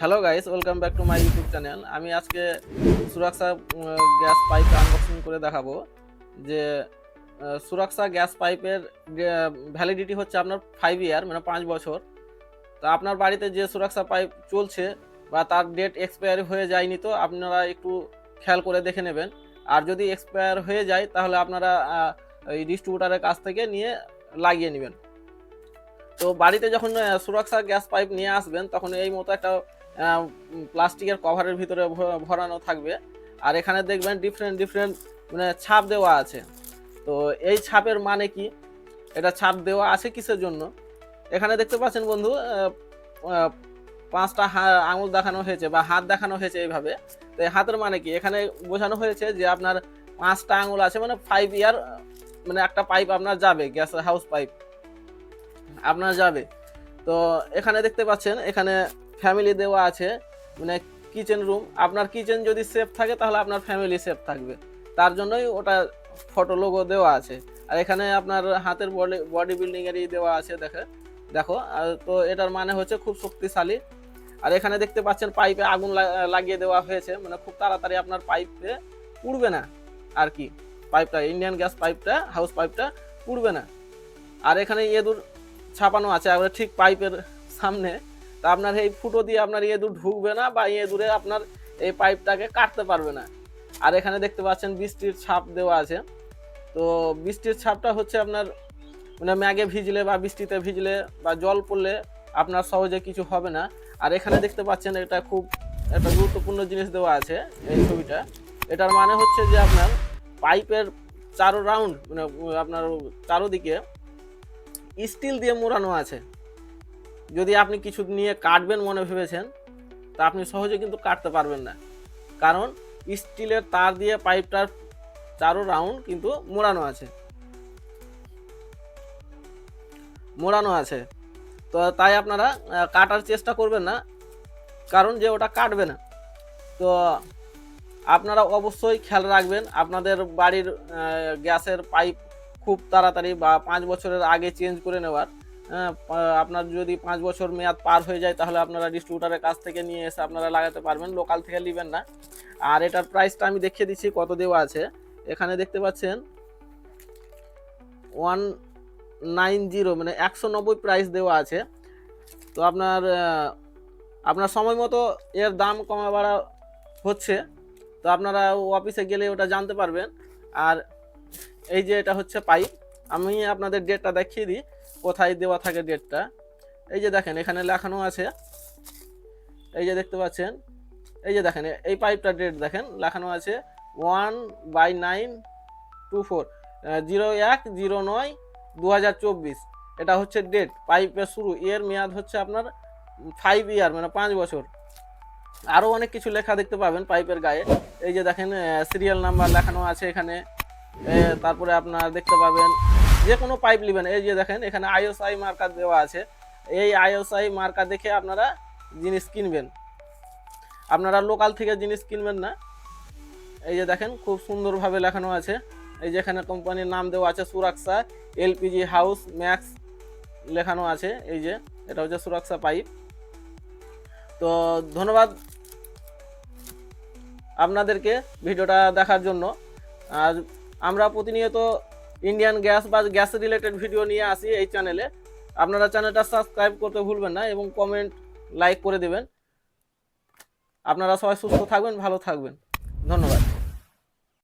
Hello guys welcome back to my YouTube channel আমি আজকে সুরাক্ষা gas pipe unboxing করে দেখাবো যে আহ, সুরাক্ষা গ্যাস পাইপের ভ্যালিডিটি হচ্ছে আপনার ফাইভ ইয়ার মানে পাঁচ বছর। তা আপনার বাড়িতে যে সুরাক্ষা পাইপ চলছে বা তার ডেট এক্সপায়ার হয়ে যায়নি তো আপনারা একটু খেয়াল করে দেখে নেবেন। আর যদি এক্সপায়ার হয়ে যায় তাহলে আপনারা এই ডিস্ট্রিবিউটারের কাছ থেকে নিয়ে লাগিয়ে নেবেন। তো বাড়িতে যখন সুরক্ষা গ্যাস পাইপ নিয়ে আসবেন তখন এই মতো একটা প্লাস্টিকের কভারের ভিতরে ভরানো থাকবে। আর এখানে দেখবেন ডিফারেন্ট ডিফারেন্ট মানে ছাপ দেওয়া আছে। তো এই ছাপের মানে কি? এটা ছাপ দেওয়া আছে কিসের জন্য? এখানে দেখতে পাচ্ছেন বন্ধু পাঁচটা আঙুল দেখানো হয়েছে বা হাত দেখানো হয়েছে এইভাবে। তো এই হাতের মানে কি? এখানে বোঝানো হয়েছে যে আপনার পাঁচটা আঙুল আছে মানে ফাইভ ইয়ার মানে একটা পাইপ আপনার যাবে গ্যাস হাউস পাইপ আপনার যাবে। তো এখানে দেখতে পাচ্ছেন, এখানে ফ্যামিলি দেওয়া আছে মানে কিচেন রুম আপনার কিচেন যদি সেফ থাকে, তাহলে আপনার ফ্যামিলি সেফ থাকবে। তার জন্যই ওটা ফটো লোগো দেওয়া আছে। আর এখানে আপনার হাতের বডি বডি বিল্ডিংয়েরই দেওয়া আছে, দেখে। দেখো, আর তো এটার মানে হচ্ছে খুব শক্তিশালী। আর এখানে দেখতে পাচ্ছেন পাইপে আগুন লাগিয়ে দেওয়া হয়েছে। মানে খুব তাড়াতাড়ি আপনার পাইপে পুড়বে না আর কি। পাইপটা ইন্ডিয়ান গ্যাস পাইপটা হাউস পাইপটা পুড়বে না। আর এখানে ইঁদুর ছাপানো আছে। আমরা ঠিক পাইপের সামনে তা আপনার এই ফুটো দিয়ে আপনার ইঁদুর ঢুকবে না বা ইঁদুরে আপনার এই পাইপটাকে কাটতে পারবে না। আর এখানে দেখতে পাচ্ছেন বৃষ্টির ছাপ দেওয়া আছে। তো বৃষ্টির ছাপটা হচ্ছে আপনার মানে ম্যাগে ভিজলে বা বৃষ্টিতে ভিজলে বা জল পড়লে আপনার সহজে কিছু হবে না। আর এখানে দেখতে পাচ্ছেন এটা খুব একটা গুরুত্বপূর্ণ জিনিস দেওয়া আছে এই ছবিটা। এটার মানে হচ্ছে যে আপনার পাইপের চারো রাউন্ড মানে আপনার চারোদিকে স্টিল দিয়ে মোড়ানো আছে। যদি আপনি কিছু নিয়ে কাটবেন মনে ভেবেছেন, তা আপনি সহজে কিন্তু কাটতে পারবেন না। কারণ স্টিলের তার দিয়ে পাইপটার চারো রাউন্ড কিন্তু মোড়ানো আছে। মোড়ানো আছে। তো তাই আপনারা কাটার চেষ্টা করবেন না, কারণ যে ওটা কাটবে না। তো আপনারা অবশ্যই খেয়াল রাখবেন, আপনাদের বাড়ির গ্যাসের পাইপ খুব তাড়াতাড়ি বা পাঁচ বছরের আগে চেঞ্জ করে নেওয়ার। আপনার যদি পাঁচ বছর মেয়াদ পার হয়ে যায়, তাহলে আপনারা ডিস্ট্রিবিউটারের কাছ থেকে নিয়ে এসে আপনারা লাগাতে পারবেন লোকাল থেকে নেবেন না। আর এটার প্রাইসটা আমি দেখিয়ে দিচ্ছি, কত দেওয়া আছে। এখানে দেখতে পাচ্ছেন ওয়ান নাইন জিরো মানে একশো নব্বই প্রাইস দেওয়া আছে। তো আপনার আপনার সময় মতো এর দাম কমা বাড়া হচ্ছে। তো আপনারা অফিসে গেলে ওটা জানতে পারবেন। আর এই যে এটা হচ্ছে পাইপ আমি আপনাদের ডেটটা দেখিয়ে দিই। কোথায় দেওয়া থাকে ডেটটা? এই যে দেখেন, এখানে লেখানো আছে। এই যে দেখতে পাচ্ছেন, এই যে দেখেন, এই পাইপটা ডেট দেখেন, লেখানো আছে one by nine two four zero এক, জিরো নয়, দু হাজার চব্বিশ। এটা হচ্ছে ডেট পাইপের শুরু। এর মেয়াদ হচ্ছে আপনার ফাইভ ইয়ার মানে পাঁচ বছর। আরও অনেক কিছু লেখা দেখতে পাবেন পাইপের গায়ে। এই যে দেখেন সিরিয়াল নাম্বার লেখানো আছে এখানে। তারপরে আপনার দেখতে পাবেন যে কোনো পাইপ নেবেন। এই যে দেখেন, এখানে আইওসআই মার্কার দেওয়া আছে। এই আইওসআই মার্কার দেখে আপনারা জিনিস কিনবেন। আপনারা লোকাল থেকে জিনিস কিনবেন না। এই যে দেখেন, খুব সুন্দরভাবে লেখানো আছে। এই যে এখানে কোম্পানির নাম দেওয়া আছে সুরাক্ষা এলপিজি হাউস ম্যাক্স লেখানো আছে। এই যে, এটা হচ্ছে সুরক্ষা পাইপ তো ধন্যবাদ আপনাদেরকে ভিডিওটা দেখার জন্য। আর আমরা প্রতিনিয়ত ইন্ডিয়ান গ্যাস বা গ্যাস রিলেটেড ভিডিও নিয়ে আসি এই চ্যানেলে আপনারা চ্যানেলটা সাবস্ক্রাইব করতে ভুলবেন না এবং কমেন্ট লাইক করে দেবেন। আপনারা সবাই সুস্থ থাকবেন, ভালো থাকবেন। ধন্যবাদ।